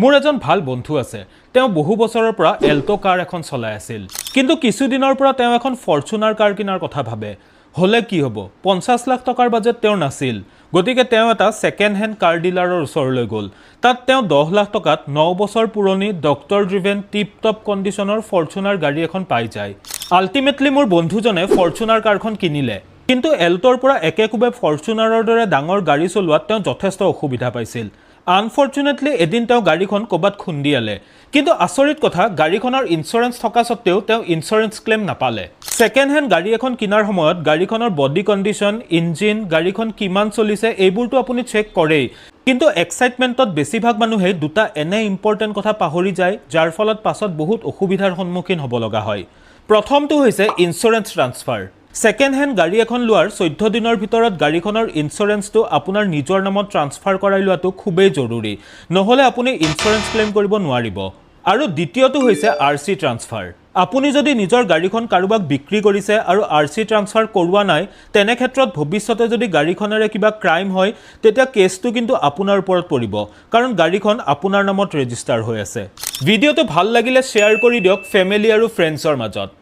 মোৰ এজন ভাল বন্ধু আছে। তেওঁ বহু বছৰৰ পৰা এল্ট' কাৰ এখন চলাই আছিল। কিন্তু কিছুদিনৰ পৰা তেওঁ এখন ফৰ্চুনাৰ কাৰ কিনাৰ কথা ভাবে। হ'লে কি হ'ব? পঞ্চাছ লাখ টকাৰ বাজেট তেওঁৰ নাছিল। গতিকে তেওঁ এটা ছেকেণ্ড হেণ্ড কাৰ ডিলাৰৰ ওচৰলৈ গ'ল। তাত তেওঁ দহ লাখ টকাত ন বছৰ পুৰণি ডক্টৰ ড্ৰিভেন টিপ টপ কণ্ডিশ্যনৰ ফৰ্চুনাৰ গাড়ী এখন পাই যায়। আল্টিমেটলি মোৰ বন্ধুজনে ফৰ্চুনাৰ কাৰখন কিনিলে। কিন্তু এল্টৰ পৰা একে কোবে ফৰ্চুনাৰৰ দৰে ডাঙৰ গাড়ী চলোৱাত তেওঁ যথেষ্ট অসুবিধা পাইছিল। আনফৰ্চুনেটলি এদিন তেওঁ গাড়ীখন ক'ৰবাত খুন্দিয়ালে। কিন্তু আচৰিত কথা গাড়ীখনৰ ইঞ্চুৰেঞ্চ থকা স্বত্বেও তেওঁ ইঞ্চুৰেঞ্চ ক্লেইম নাপালে। ছেকেণ্ড হেণ্ড গাড়ী এখন কিনাৰ সময়ত গাড়ীখনৰ বডি কণ্ডিশ্যন ইঞ্জিন গাড়ীখন কিমান চলিছে এইবোৰতো আপুনি চেক কৰেই। কিন্তু এক্সাইটমেণ্টত বেছিভাগ মানুহেই দুটা এনে ইম্পৰ্টেণ্ট কথা পাহৰি যায় যাৰ ফলত পাছত বহুত অসুবিধাৰ সন্মুখীন হ'ব লগা হয়। প্ৰথমটো হৈছে ইঞ্চুৰেঞ্চ ট্ৰান্সফাৰ ছেকেণ্ড হেণ্ড গাড়ী এখন লোৱাৰ চৈধ্য দিনৰ ভিতৰত গাড়ীখনৰ ইঞ্চুৰেঞ্চটো আপোনাৰ নিজৰ নামত ট্ৰান্সফাৰ কৰাই লোৱাটো খুবেই জৰুৰী। নহ'লে আপুনি ইঞ্চুৰেঞ্চ ক্লেইম কৰিব নোৱাৰিব। আৰু দ্বিতীয়টো হৈছে আৰ চি ট্ৰান্সফাৰ আপুনি যদি নিজৰ গাড়ীখন কাৰোবাক বিক্ৰী কৰিছে আৰু আৰ চি ট্ৰান্সফাৰ কৰোৱা নাই তেনে ক্ষেত্ৰত ভৱিষ্যতে যদি গাড়ীখনেৰে কিবা ক্ৰাইম হয় তেতিয়া কেছটো কিন্তু আপোনাৰ ওপৰত পৰিব। কাৰণ গাড়ীখন আপোনাৰ নামত ৰেজিষ্টাৰ হৈ আছে। ভিডিঅ'টো ভাল লাগিলে শ্বেয়াৰ কৰি দিয়ক ফেমিলি আৰু ফ্ৰেণ্ডছৰ মাজত।